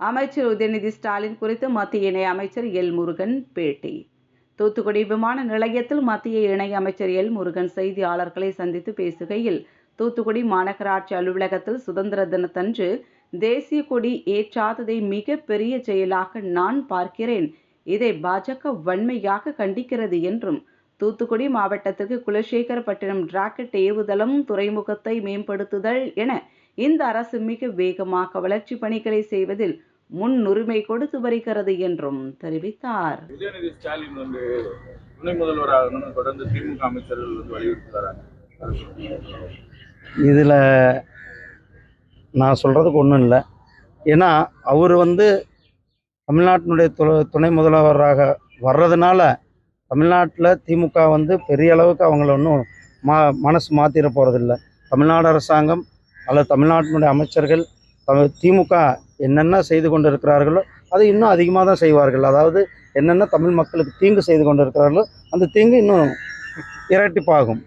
அமைச்சர் உதயநிதி ஸ்டாலின் குறித்து மத்திய இணை அமைச்சர் எல் முருகன் பேட்டி. தூத்துக்குடி விமான நிலையத்தில் மத்திய இணை அமைச்சர் எல் முருகன் செய்தியாளர்களை சந்தித்து பேசுகையில் தூத்துக்குடி மாநகராட்சி அலுவலகத்தில் சுதந்திர தினத்தன்று தேசிய கொடி ஏற்றாததை மிக பெரிய செயலாக நான் பார்க்கிறேன். இதை பாஜக வன்மையாக கண்டிக்கிறது என்றும் தூத்துக்குடி மாவட்டத்திற்கு குலசேகரப்பட்டினம் ராக்கெட் ஏவுதளம் துறைமுகத்தை மேம்படுத்துதல் என இந்த அரசு மிக வேகமாக வளர்ச்சி பணிகளை செய்வதில் முன்னுரிமை கொடுத்து வருகிறது என்றும் தெரிவித்தார். உதயநிதி ஸ்டாலின் வந்து துணை முதல்வராகணும்னு தொடர்ந்து திமுக அமைச்சர்கள் வந்து வலியுறுத்தி வராங்க இதில் நான் சொல்கிறதுக்கு ஒன்றும் இல்லை. ஏன்னா அவர் வந்து தமிழ்நாட்டினுடைய து துணை முதல்வராக வர்றதுனால தமிழ்நாட்டில் திமுக வந்து பெரிய அளவுக்கு அவங்கள ஒன்றும் மா மனசு மாற்றிட போகிறதில்ல தமிழ்நாடு அரசாங்கம் அல்லது தமிழ்நாட்டினுடைய அமைச்சர்கள் தமிழ் திமுக என்னென்ன செய்து கொண்டு இருக்கிறார்களோ அதை இன்னும் அதிகமாக தான் செய்வார்கள். அதாவது என்னென்ன தமிழ் மக்களுக்கு தீங்கு செய்து கொண்டு இருக்கிறார்களோ அந்த தீங்கு இன்னும் இரட்டிப்பாகும்.